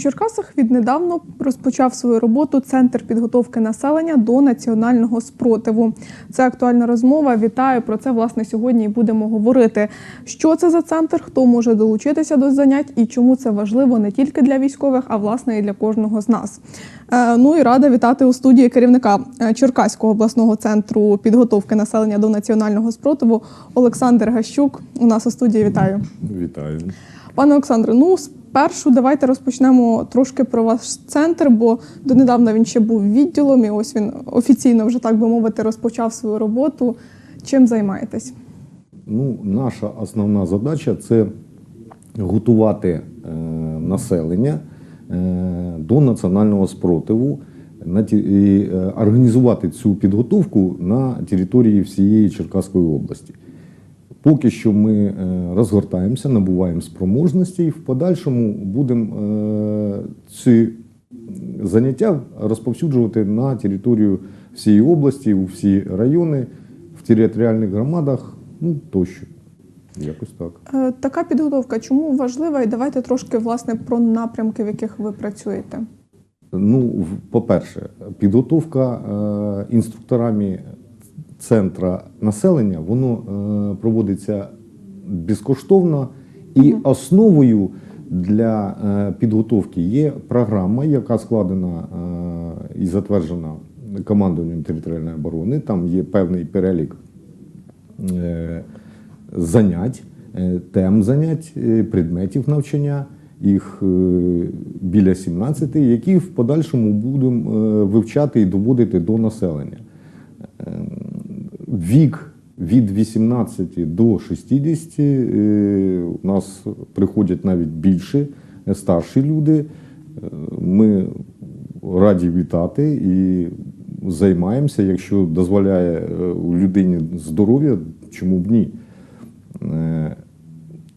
У Черкасах віднедавно розпочав свою роботу Центр підготовки населення до національного спротиву. Це актуальна розмова. Вітаю про це власне сьогодні і будемо говорити. Що це за центр, хто може долучитися до занять і чому це важливо не тільки для військових, а власне і для кожного з нас. Е, Ну і рада вітати у студії керівника е, Черкаського обласного центру підготовки населення до національного спротиву Олександр Гащук. У нас у студії вітаю. Вітаю. Пане Олександре, ну спершу давайте розпочнемо трошки про ваш центр, бо донедавна він ще був відділом, і ось він офіційно вже так би мовити розпочав свою роботу. Чим займаєтесь? Ну, наша основна задача це готувати е, населення е, до національного спротиву на ті, і, е, організувати цю підготовку на території всієї Черкаської області. Поки що ми е, розгортаємося, набуваємо спроможності і в подальшому будемо е, ці заняття розповсюджувати на територію всієї області, у всі райони, в територіальних громадах, ну тощо. Якось так. Е, Така підготовка чому важлива? І давайте трошки власне про напрямки, в яких ви працюєте. Ну, по-перше, підготовка інструкторами центра населення, воно е, проводиться безкоштовно, і основою для е, підготовки є програма, яка складена е, і затверджена командуванням територіальної оборони. Там є певний перелік занять, тем занять, предметів навчання. Їх біля 17, які в подальшому будемо вивчати і доводити до населення. Вік від 18 до 60 е, у нас приходять навіть більше е, старші люди. Е, Ми раді вітати і займаємося, якщо дозволяє людині здоров'я, чому б ні.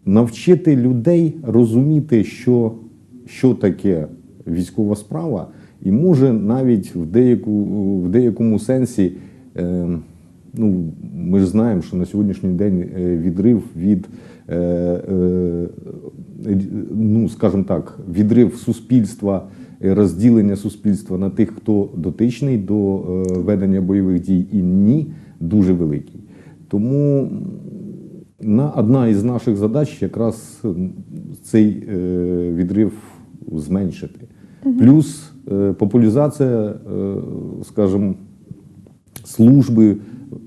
Навчити людей розуміти, що, що таке військова справа, і може навіть в, деяку, в деякому сенсі, е, ну, ми ж знаємо, що на сьогоднішній день е, відрив від, е, е, ну, скажімо так, відрив суспільства, розділення суспільства на тих, хто дотичний до ведення бойових дій, і ні, дуже великий. Тому на одна із наших задач якраз цей відрив зменшити. Плюс популяризація, скажімо, служби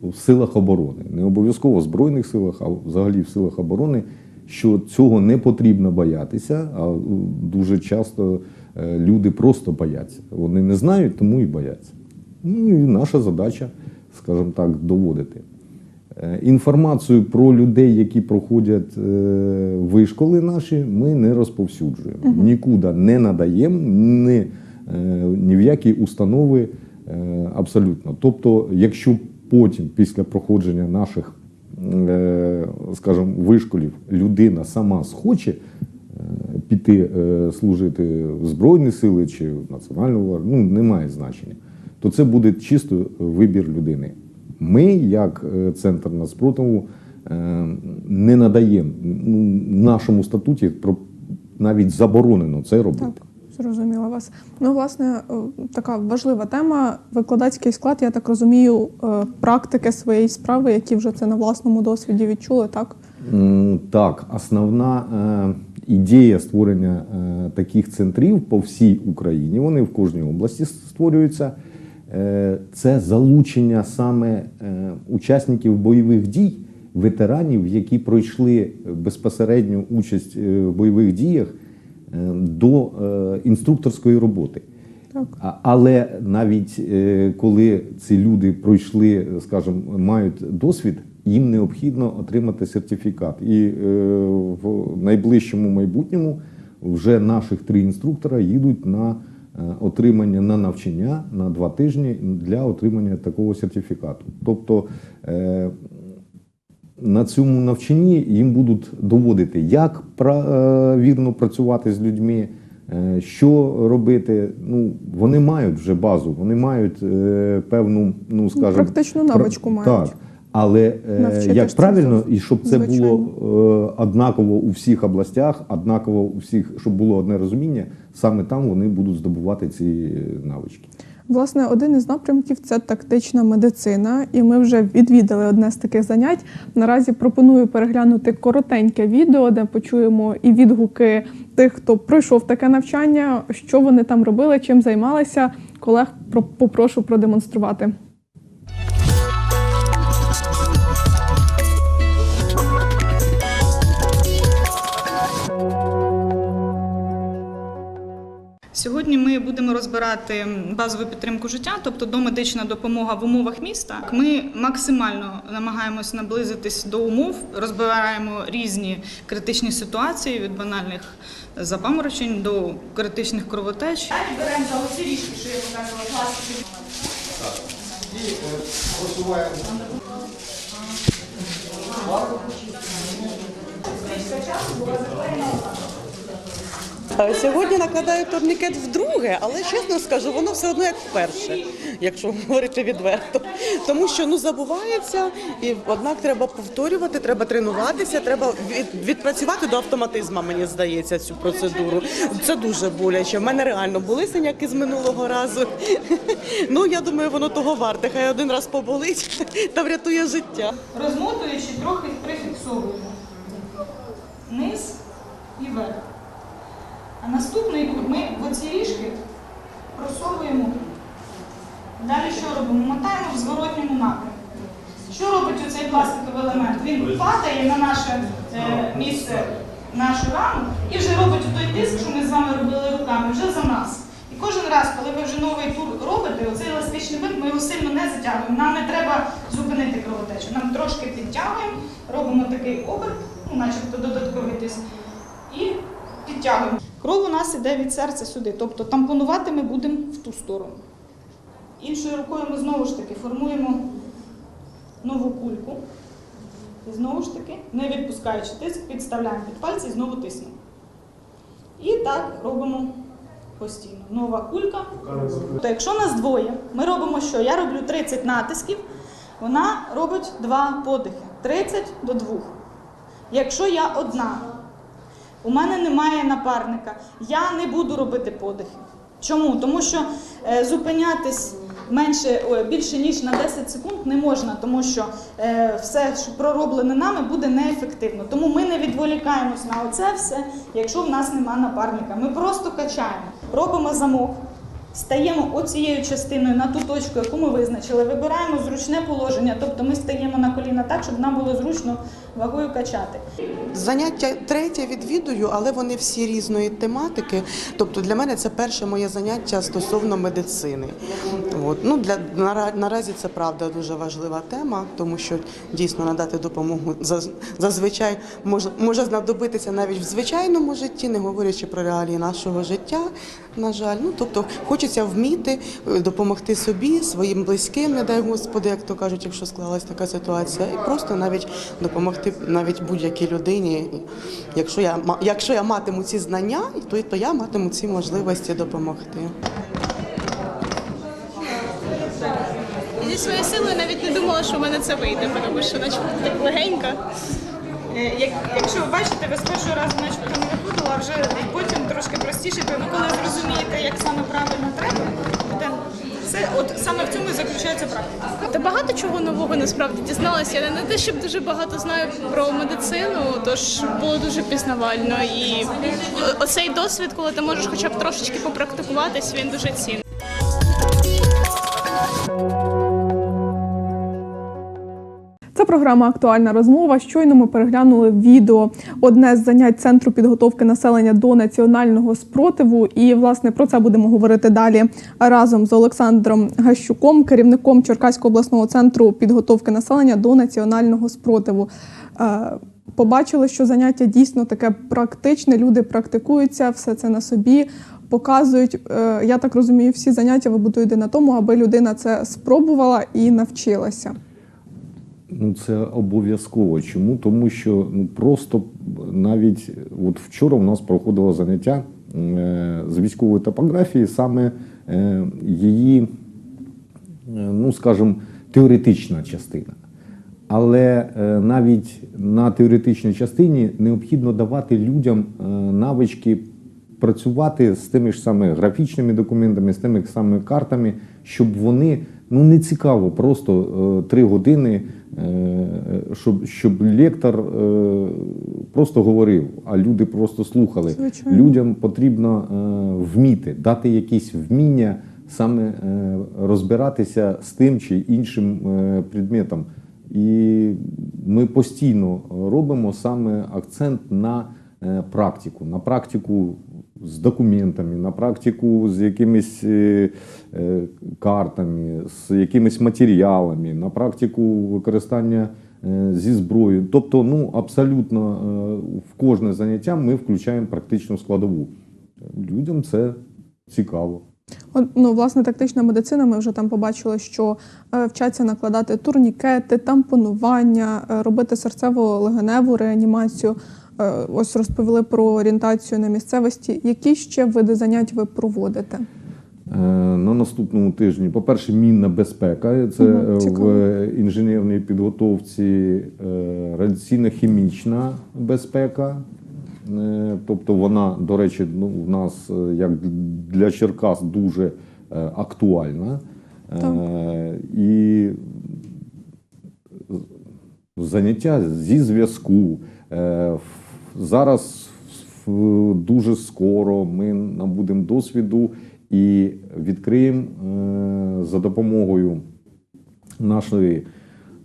в силах оборони. Не обов'язково в Збройних силах, а взагалі в силах оборони, що цього не потрібно боятися, а дуже часто е, люди просто бояться. Вони не знають, тому і бояться. Ну і наша задача, скажімо так, доводити. Е, Інформацію про людей, які проходять е, вишколи наші, ми не розповсюджуємо. Нікуди не надаємо, ні, ні в які установи абсолютно. Тобто, якщо потім, після проходження наших, е, скажімо, вишколів, людина сама схоче е, піти е, служити в Збройні сили чи в Національну гвардію, ну, немає значення, то це буде чисто вибір людини. Ми, як центр нацпротиву, е, не надаємо нашому статуті навіть заборонено це робити. Зрозуміла вас. Ну, власне, е, така важлива тема. Викладацький склад, я так розумію, е, практики своєї справи, які вже це на власному досвіді відчули, так? Так, основна е, ідея створення таких центрів по всій Україні, вони в кожній області створюються. Це залучення саме учасників бойових дій, ветеранів, які пройшли безпосередню участь в бойових діях до е, інструкторської роботи. Так. Але навіть е, коли ці люди пройшли, скажімо, мають досвід, їм необхідно отримати сертифікат. І е, в найближчому майбутньому вже наших три інструктора їдуть на е, отримання на навчання на два тижні для отримання такого сертифікату. Тобто е, на цьому навчанні їм будуть доводити, як е, вірно працювати з людьми, е, що робити. Ну, вони мають вже базу, вони мають е, певну, ну скажімо, практичну пра- навичку мають. Так. Але Навчити як правильно, і щоб це Звичайно. було однаково у всіх областях, однаково у всіх, щоб було одне розуміння, саме там вони будуть здобувати ці навички. Власне, один із напрямків це тактична медицина, і ми вже відвідали одне з таких занять. Наразі пропоную переглянути коротеньке відео, де почуємо і відгуки тих, хто пройшов таке навчання, що вони там робили, чим займалися. Колег про- попрошу продемонструвати. Будемо розбирати базову підтримку життя, тобто домедична допомога в умовах міста. Ми максимально намагаємось наблизитись до умов, розбираємо різні критичні ситуації від банальних запаморочень до критичних кровотеч. Беремо за оці ріжки, що я показувала пластики. Е, Сьогодні накладаю турнікет вдруге, але чесно скажу, воно все одно як вперше, якщо говорити відверто. Тому що ну забувається, і однак треба повторювати, треба тренуватися, треба відпрацювати до автоматизму, мені здається, цю процедуру. Це дуже боляче. В мене реально були синяки з минулого разу. Ну я думаю, воно того варте. Хай один раз поболить та врятує життя. Розмотуючи, трохи прифіксовуємо низ і верх. А наступний ми в оці ріжки просовуємо. Далі що робимо? Мотаємо в зворотньому напрямку. Що робить оцей пластиковий елемент? Він падає на наше е, місце, нашу раму і вже робить той тиск, що ми з вами робили руками, вже за нас. І кожен раз, коли ви вже новий тур робите, оцей еластичний вид, ми його сильно не затягуємо. Нам не треба зупинити кровотечу. Нам трошки підтягуємо, робимо такий оберт, ну, начебто додатковий тиск, і підтягуємо. Кров у нас іде від серця сюди, тобто тампонувати ми будемо в ту сторону. Іншою рукою ми знову ж таки формуємо нову кульку. І знову ж таки, не відпускаючи тиск, підставляємо під пальці і знову тиснемо. І так робимо постійно. Нова кулька. То якщо нас двоє, ми робимо що? Я роблю 30 натисків, вона робить 2 подихи. 30 до 2. Якщо я одна, у мене немає напарника, я не буду робити подихи. Чому? Тому що е, зупинятись менше, о, більше ніж на 10 секунд не можна, тому що е, все, що пророблене нами, буде неефективно. Тому ми не відволікаємось на оце все, якщо в нас нема напарника. Ми просто качаємо, робимо замок. Стаємо оцією частиною на ту точку, яку ми визначили, вибираємо зручне положення, тобто ми стаємо на коліна так, щоб нам було зручно вагою качати. Заняття третє відвідую, але вони всі різної тематики. Тобто для мене це перше моє заняття стосовно медицини. От. Ну, для, наразі це правда дуже важлива тема, тому що дійсно надати допомогу зазвичай може, може знадобитися навіть в звичайному житті, не говорячи про реалії нашого життя. На жаль, ну тобто хочеться вміти е, допомогти собі, своїм близьким, не дай Господи, як то кажуть, якщо склалась така ситуація, і просто навіть допомогти навіть будь-якій людині. Якщо я якщо я матиму ці знання, то, то я матиму ці можливості допомогти. Зі своєю силою навіть не думала, що в мене це вийде, тому що начебто так легенько. Е, Як, якщо ви бачите, ви з першого разу начебто не а вже потім трошки простіше, ну коли зрозумієте, як саме правильно треба, буде все от саме в цьому і заключається практика. Та багато чого нового насправді дізналася. Я не те, щоб дуже багато знаю про медицину, тож було дуже пізнавально. І оцей досвід, коли ти можеш хоча б трошечки попрактикуватись, він дуже цінний. Програма Актуальна розмова. Щойно ми переглянули відео одне з занять центру підготовки населення до національного спротиву. І власне про це будемо говорити далі разом з Олександром Гащуком, керівником Черкаського обласного центру підготовки населення до національного спротиву. Е, Побачили, що заняття дійсно таке практичне. Люди практикуються все це на собі. Показують, Е, я так розумію, всі заняття ви будуєте на тому, аби людина це спробувала і навчилася. Ну, це обов'язково. Чому? Тому що ну просто навіть от вчора у нас проходило заняття е, з військової топографії, саме е, її, е, ну скажімо, теоретична частина. Але навіть на теоретичній частині необхідно давати людям навички працювати з тими ж саме графічними документами, з тими ж самими картами, щоб вони ну не цікаво, просто е, три години, е, щоб, щоб лектор е, просто говорив, а люди просто слухали. Звичайно. Людям потрібно е, вміти, дати якісь вміння саме е, розбиратися з тим чи іншим е, предметом. І ми постійно робимо саме акцент на практику, на практику з документами, на практику з якимись е, е, картами, з якимись матеріалами, на практику використання е, зі зброєю. Тобто, ну абсолютно в кожне заняття ми включаємо практичну складову. Людям це цікаво. От, ну, власне, тактична медицина, ми вже там побачили, що е, вчаться накладати турнікети, тампонування, е, робити серцево-легеневу реанімацію. Е, ось розповіли про орієнтацію на місцевості. Які ще види занять ви проводите? Е, На наступному тижні, по-перше, мінна безпека. Це е, в інженерній підготовці е, радіаційно-хімічна безпека. Е, Тобто вона, до речі, ну, в нас як для Черкас дуже актуальна. Е, І заняття зі зв'язку. Е, Зараз дуже скоро ми набудемо досвіду і відкриємо е, за допомогою нашої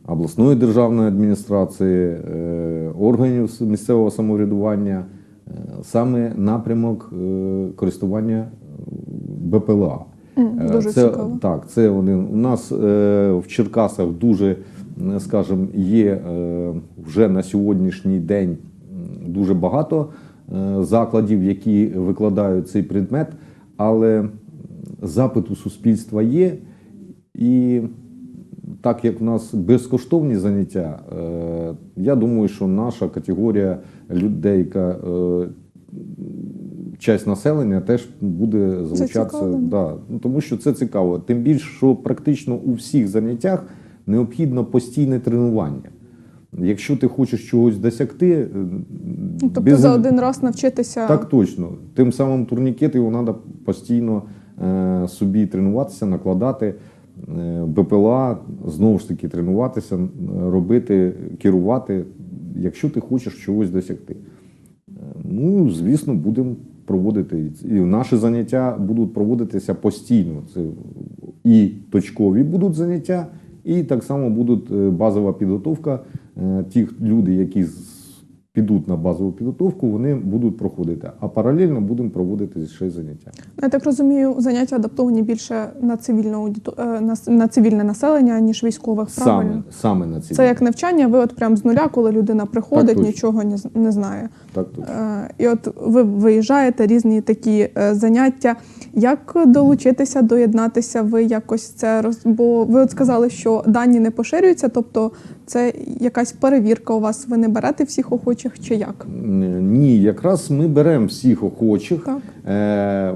обласної державної адміністрації, е, органів місцевого самоврядування, е, саме напрямок е, користування е, БПЛА. Е, дуже це, цікаво. Так, це один. У нас е, в Черкасах дуже, е, скажімо, є е, вже на сьогоднішній день дуже багато е, закладів, які викладають цей предмет, але запит у суспільства є. І так як в нас безкоштовні заняття, е, я думаю, що наша категорія людей, яка е, часть населення теж буде залучатися. да. Ну, тому що це цікаво. Тим більше, що практично у всіх заняттях необхідно постійне тренування. Якщо ти хочеш чогось досягти, е, Ну, тобто без- за один раз навчитися так точно. Тим самим турнікети його треба постійно е, собі тренуватися, накладати. Е, БПЛА знову ж таки тренуватися, робити, керувати, якщо ти хочеш чогось досягти. Ну, звісно, будемо проводити. І наші заняття будуть проводитися постійно. Це і точкові будуть заняття, і так само будуть базова підготовка. Е, Ті люди, які підуть на базову підготовку, вони будуть проходити. А паралельно будемо проводити ще й заняття. Я так розумію, заняття адаптовані більше на цивільну е, на, цивільне населення, ніж військових. Правильно? Саме, саме на ці Це як навчання, ви от прям з нуля, коли людина приходить, точно. нічого не, не знає. так точно. Е, І от ви виїжджаєте різні такі е, заняття. Як долучитися, доєднатися? Ви якось це роз... Бо ви от сказали, що дані не поширюються, тобто це якась перевірка у вас. Ви не берете всіх охочих чи як? Ні, якраз ми беремо всіх охочих. Так. Е,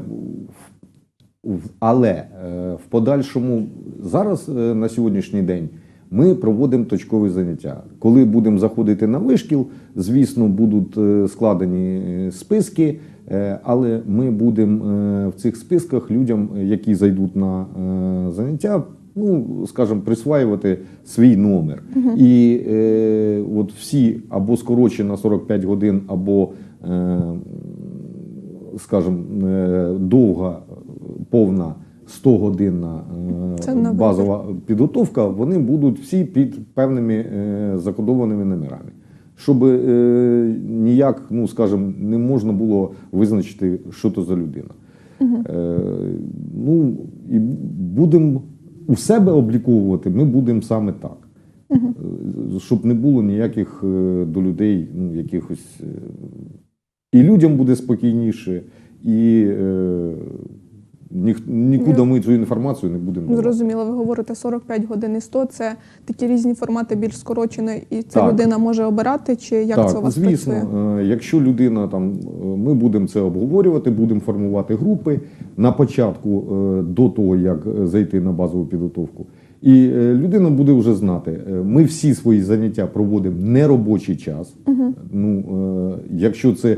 але е, в подальшому зараз е, на сьогоднішній день ми проводимо точкові заняття. Коли будемо заходити на вишкіл, звісно, будуть е, складені списки, але ми будемо в цих списках людям, які зайдуть на заняття, ну скажімо, присваювати свій номер. І е, от всі або скорочені на 45 годин, або е, скажімо, е, довга, повна 100-годинна е, базова підготовка, вони будуть всі під певними е, закодованими номерами. Щоб е, ніяк, ну скажімо, не можна було визначити, що то за людина. Е, ну, і будемо у себе обліковувати, ми будемо саме так. Угу. Щоб не було ніяких е, до людей ну, якихось. е, І людям буде спокійніше, і ніх, нікуди ми цю інформацію не будемо. давати. Зрозуміло, ви говорите 45 годин і 100, це такі різні формати більш скорочені, і це Так. людина може обирати, чи як так, це у вас звісно, працює? е, якщо людина там, е, ми будемо це обговорювати, будемо формувати групи на початку, е, до того як зайти на базову підготовку. І людина буде вже знати, ми всі свої заняття проводимо в неробочий час. Ну, е, якщо це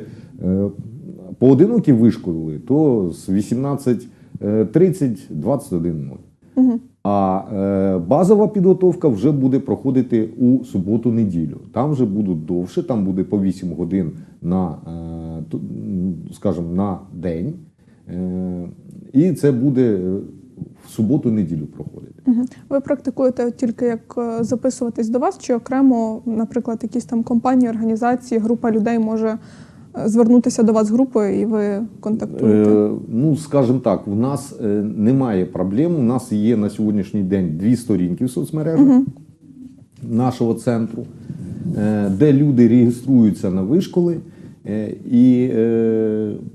поодинокі вишколи, то з 18.30 21.00. А е, базова підготовка вже буде проходити у суботу-неділю. Там вже будуть довше, там буде по 8 годин на, е, скажімо, на день. Е, і це буде е, в суботу-неділю проходити. Мгм. Ви практикуєте тільки як е, записуватись до вас, чи окремо, наприклад, якісь там компанії, організації, група людей може е, звернутися до вас групою і ви контактуєте? Е, ну, скажімо так, в нас е, немає проблем. У нас є на сьогоднішній день дві сторінки в соцмережах нашого центру, е, де люди реєструються на вишколи е, і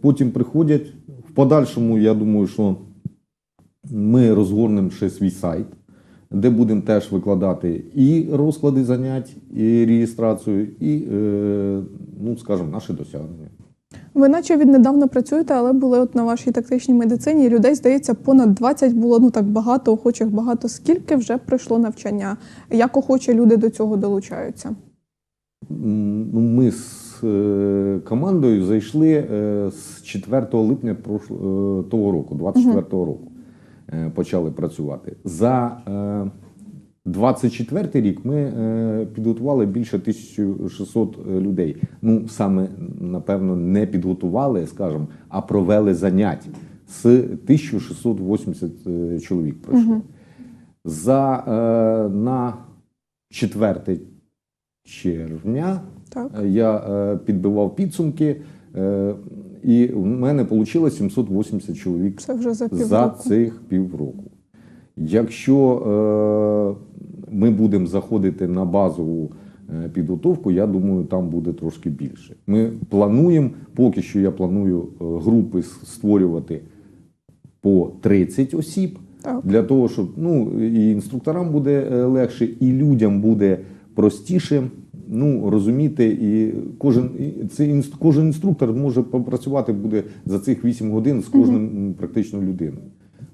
потім приходять. В подальшому, я думаю, що ми розгорнемо ще свій сайт, де будемо теж викладати і розклади занять, і реєстрацію, і, е, ну, скажімо, наші досягнення. Ви наче віднедавна працюєте, але були от на вашій тактичній медицині. Людей, здається, понад 20 було ну так багато, охочих багато. Скільки вже пройшло навчання? Як охочі люди до цього долучаються? Ну, ми з е, командою зайшли е, з 4 липня того року, 24 року. Е, Почали працювати. За е, 24 рік ми е, підготували більше 1600 людей. Ну, саме, напевно, не підготували, скажімо, а провели занять. З 1680 е, чоловік пройшло. За е, на 4 червня Так. е, я е, підбивав підсумки, е, і в мене вийшло 780 чоловік Це вже за за цих півроку. Якщо е, ми будемо заходити на базову е, підготовку, я думаю, там буде трошки більше. Ми плануємо, поки що я планую е, групи створювати по 30 осіб. Так. Для того, щоб ну, і інструкторам буде е, легше, і людям буде простіше ну, розуміти. І кожен, це інст- кожен інструктор може попрацювати буде за цих 8 годин з кожним м, практично людиною.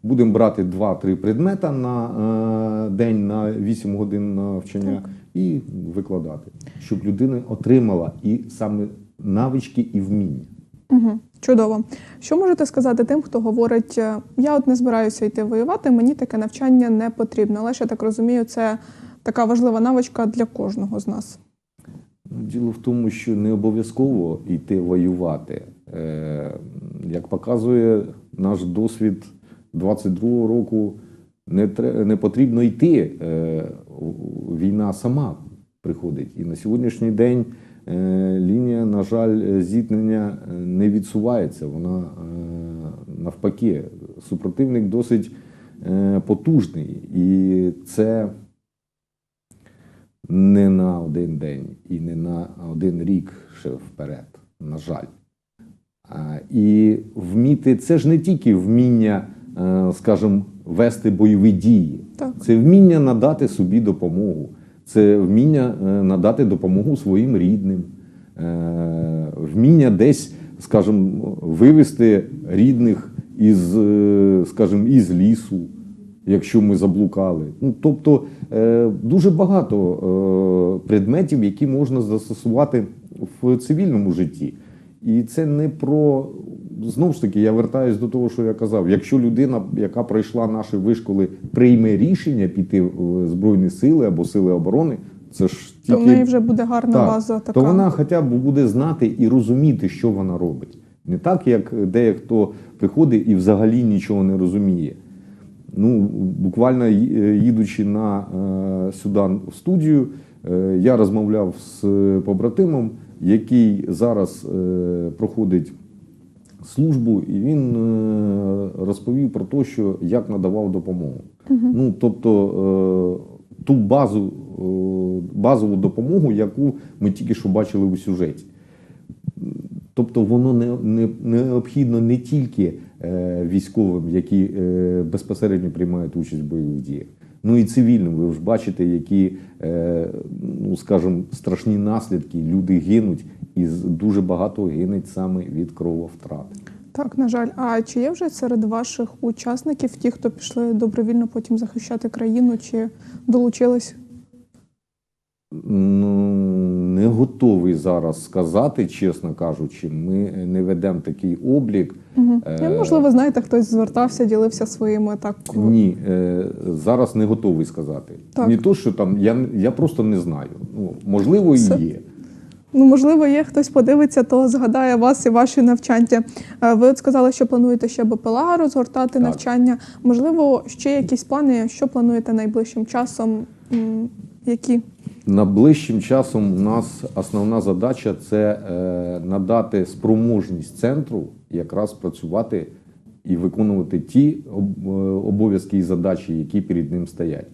Будемо брати 2-3 предмета на е, день на 8 годин навчання і викладати, щоб людина отримала і саме навички і вміння. Угу. Чудово. Що можете сказати тим, хто говорить, е, я от не збираюся йти воювати, мені таке навчання не потрібно. Але ж я так розумію, це така важлива навичка для кожного з нас. Діло в тому, що не обов'язково йти воювати. Е, Як показує наш досвід 22-го року, не, тре- не потрібно йти. Е, Війна сама приходить. І на сьогоднішній день е, лінія, на жаль, зіткнення не відсувається. Вона навпаки, супротивник досить потужний. І це не на один день і не на один рік ще вперед, на жаль. І вміти це ж не тільки вміння, е, скажімо, вести бойові дії, Так. це вміння надати собі допомогу, це вміння е, надати допомогу своїм рідним, е, вміння десь, скажімо, вивести рідних із, скажімо, із лісу, якщо ми заблукали. Ну, тобто дуже багато е, предметів, які можна застосувати в цивільному житті. І це не про знову ж таки, я вертаюсь до того, що я казав. Якщо людина, яка пройшла наші вишколи, прийме рішення піти в Збройні сили або сили оборони, це ж То в неї вже буде гарна так, база така. то вона хоча б буде знати і розуміти, що вона робить. Не так, як дехто приходить і взагалі нічого не розуміє. Ну, буквально е, їдучи на е, сюди в студію, е, я розмовляв з побратимом, який зараз проходить службу, і він розповів про те, що як надавав допомогу. Ну, тобто ту базу, базову допомогу, яку ми тільки що бачили у сюжеті. Тобто воно не, не необхідно не тільки військовим, які е, безпосередньо приймають участь в бойових діях, ну і цивільним. Ви ж бачите, які, е, ну скажімо, страшні наслідки. Люди гинуть, і дуже багато гинуть саме від крововтрат. Так, на жаль. А чи є вже серед ваших учасників ті, хто пішли добровільно потім захищати країну, чи долучились? Ну, не готовий зараз сказати, чесно кажучи. Ми не ведемо такий облік. Угу. Е, Можливо, знаєте, хтось звертався, ділився своїми так. Ні, е, зараз не готовий сказати. Так. Не то, що там я, я просто не знаю. Ну, можливо, і Це- є. Ну, можливо, є хтось подивиться, то згадає вас і ваші навчання. Е, Ви от сказали, що плануєте ще БПЛА розгортати Так. навчання. Можливо, ще якісь плани, що плануєте найближчим часом? Які? Найближчим часом у нас основна задача це е, надати спроможність центру якраз працювати і виконувати ті е, обов'язки і задачі, які перед ним стоять.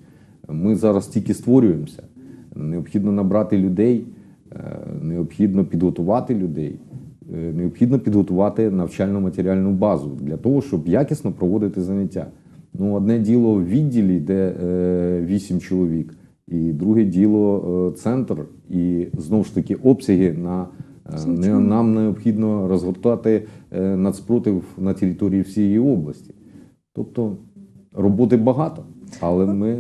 Ми зараз тільки створюємося. Необхідно набрати людей, е, необхідно підготувати людей, необхідно підготувати навчально-матеріальну базу для того, щоб якісно проводити заняття. Ну, одне діло в відділі, де е, 8 чоловік, і друге діло е, центр, і знову ж таки обсяги на е, не, нам необхідно розгортати е, нацпротив на території всієї області. Тобто роботи багато, але ми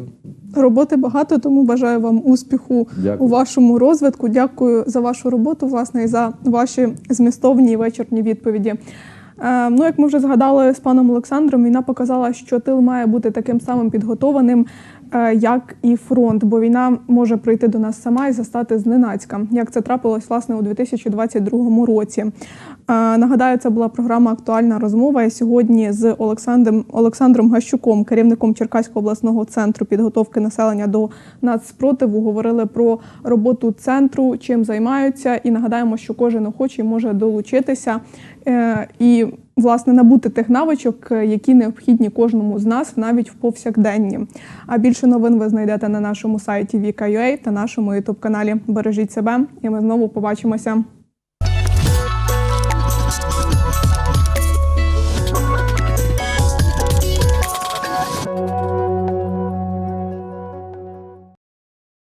Роботи багато, тому бажаю вам успіху Дякую. у вашому розвитку. Дякую за вашу роботу, власне, і за ваші змістовні вечірні відповіді. Е, ну, як ми вже згадали з паном Олександром, війна показала, що тил має бути таким самим підготованим, е, як і фронт, бо війна може прийти до нас сама і застати зненацька, як це трапилось власне у 2022 році. Е, Нагадаю, це була програма Актуальна розмова. І сьогодні з Олександром Олександром Гащуком, керівником Черкаського обласного центру підготовки населення до нацспротиву, говорили про роботу центру, чим займаються, і нагадаємо, що кожен охочий може долучитися е, і власне набути тих навичок, е, які необхідні кожному з нас навіть в повсякденні. А більше новин ви знайдете на нашому сайті Vika.ua та нашому ютуб каналі. Бережіть себе, і ми знову побачимося.